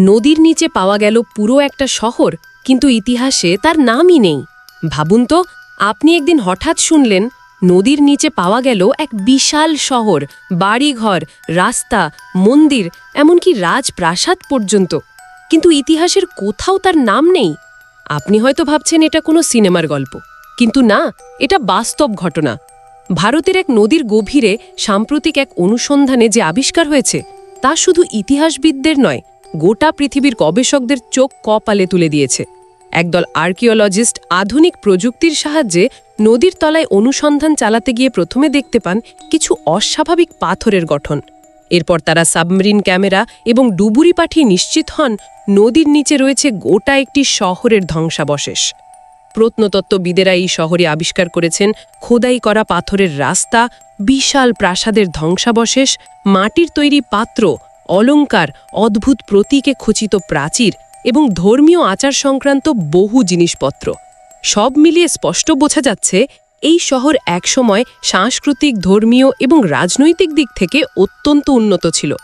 নদীর নিচে পাওয়া গেল পুরো একটা শহর, কিন্তু ইতিহাসে তার নামই নেই। ভাবুন তো, আপনি একদিন হঠাৎ শুনলেন, নদীর নিচে পাওয়া গেল এক বিশাল শহর, বাড়িঘর, রাস্তা, মন্দির, এমনকি রাজপ্রাসাদ পর্যন্ত। কিন্তু ইতিহাসের কোথাও তার নাম নেই। আপনি হয়তো ভাবছেন এটা কোনো সিনেমার গল্প। কিন্তু না, এটা বাস্তব ঘটনা। ভারতের এক নদীর গভীরে সাম্প্রতিক এক অনুসন্ধানে যে আবিষ্কার হয়েছে, তা শুধু ইতিহাসবিদদের নয় গোটা পৃথিবীর গবেষকদের চোখ কপালে তুলে দিয়েছে। একদল আর্কিওলজিস্ট আধুনিক প্রযুক্তির সাহায্যে নদীর তলায় অনুসন্ধান চালাতে গিয়ে প্রথমে দেখতে পান কিছু অস্বাভাবিক পাথরের গঠন। এরপর তারা সাবমেরিন ক্যামেরা এবং ডুবুরি পাঠিয়ে নিশ্চিত হন নদীর নিচে রয়েছে গোটা একটি শহরের ধ্বংসাবশেষ। প্রত্নতত্ত্ববিদেরা এই শহরে আবিষ্কার করেছেন খোদাই করা পাথরের রাস্তা, বিশাল প্রাসাদের ধ্বংসাবশেষ, মাটির তৈরি পাত্র অলংকার অদ্ভুত প্রতীকে খচিত প্রাচীর এবং ধর্মীয় আচার সংক্রান্ত বহু জিনিসপত্র। সব মিলিয়ে স্পষ্ট বোঝা যাচ্ছে, এই শহর একসময় সাংস্কৃতিক, ধর্মীয় এবং রাজনৈতিক দিক থেকে অত্যন্ত উন্নত ছিল।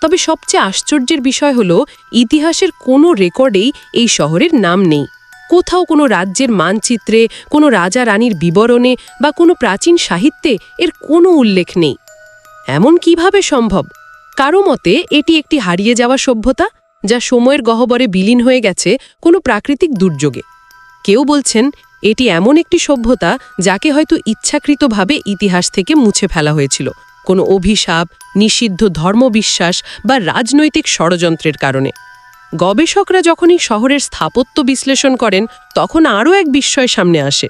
তবে সবচেয়ে আশ্চর্যের বিষয় হল, ইতিহাসের কোনো রেকর্ডেই এই শহরের নাম নেই। কোথাও কোনো রাজ্যের মানচিত্রে, কোনো রাজা রানীর বিবরণে বা কোনো প্রাচীন সাহিত্যে এর কোনো উল্লেখ নেই। এমন কীভাবে সম্ভব? কারও মতে, এটি একটি হারিয়ে যাওয়া সভ্যতা, যা সময়ের গহ্বরে বিলীন হয়ে গেছে কোনো প্রাকৃতিক দুর্যোগে। কেউ বলছেন, এটি এমন একটি সভ্যতা, যাকে হয়তো ইচ্ছাকৃতভাবে ইতিহাস থেকে মুছে ফেলা হয়েছিল। কোনো অভিশাপ, নিষিদ্ধ ধর্মবিশ্বাস বা রাজনৈতিক ষড়যন্ত্রের কারণে। গবেষকরা যখনই শহরের স্থাপত্য বিশ্লেষণ করেন, তখন আরও এক বিস্ময় সামনে আসে।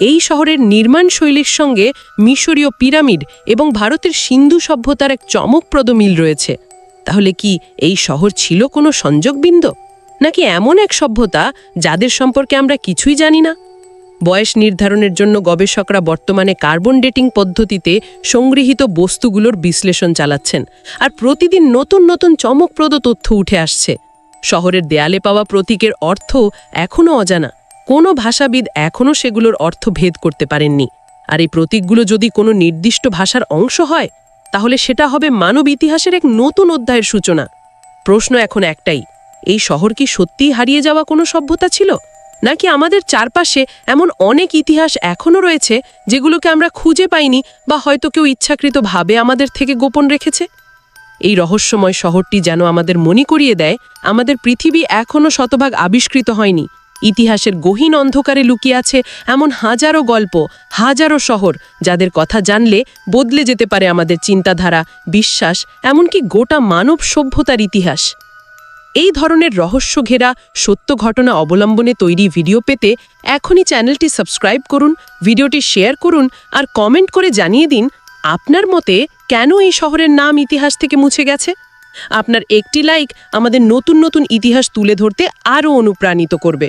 এই শহরের নির্মাণ শৈলীর সঙ্গে মিশরীয় পিরামিড এবং ভারতের সিন্ধু সভ্যতার এক চমকপ্রদ মিল রয়েছে। তাহলে কি এই শহর ছিল কোনো সংযোগবিন্দু? নাকি এমন এক সভ্যতা যাদের সম্পর্কে আমরা কিছুই জানি না? বয়স নির্ধারণের জন্য গবেষকরা বর্তমানে কার্বন ডেটিং পদ্ধতিতে সংগৃহীত বস্তুগুলোর বিশ্লেষণ চালাচ্ছেন আর প্রতিদিন নতুন নতুন চমকপ্রদ তথ্য উঠে আসছে। শহরের দেয়ালে পাওয়া প্রতীকের অর্থ এখনও অজানা। কোনো ভাষাবিদ এখনও সেগুলোর অর্থ ভেদ করতে পারেননি। আর এই প্রতীকগুলো যদি কোনো নির্দিষ্ট ভাষার অংশ হয়, তাহলে সেটা হবে মানব ইতিহাসের এক নতুন অধ্যায়ের সূচনা। প্রশ্ন এখন একটাই, এই শহর কি সত্যিই হারিয়ে যাওয়া কোনো সভ্যতা ছিল? নাকি আমাদের চারপাশে এমন অনেক ইতিহাস এখনও রয়েছে, যেগুলোকে আমরা খুঁজে পাইনি বা হয়তো কেউ ইচ্ছাকৃতভাবে আমাদের থেকে গোপন রেখেছে? এই রহস্যময় শহরটি যেন আমাদের মনে করিয়ে দেয়, আমাদের পৃথিবী এখনও শতভাগ আবিষ্কৃত হয়নি। ইতিহাসের গহীন অন্ধকারে লুকিয়ে আছে এমন হাজারো গল্প, হাজারো শহর, যাদের কথা জানলে বদলে যেতে পারে আমাদের চিন্তাধারা, বিশ্বাস, এমনকি গোটা মানব সভ্যতার ইতিহাস। এই ধরনের রহস্য ঘেরা সত্য ঘটনা অবলম্বনে তৈরি ভিডিও পেতে এখনই চ্যানেলটি সাবস্ক্রাইব করুন, ভিডিওটি শেয়ার করুন আর কমেন্ট করে জানিয়ে দিন আপনার মতে কেন এই শহরের নাম ইতিহাস থেকে মুছে গেছে? আপনার একটি লাইক আমাদের নতুন নতুন ইতিহাস তুলে ধরতে আরও অনুপ্রাণিত করবে।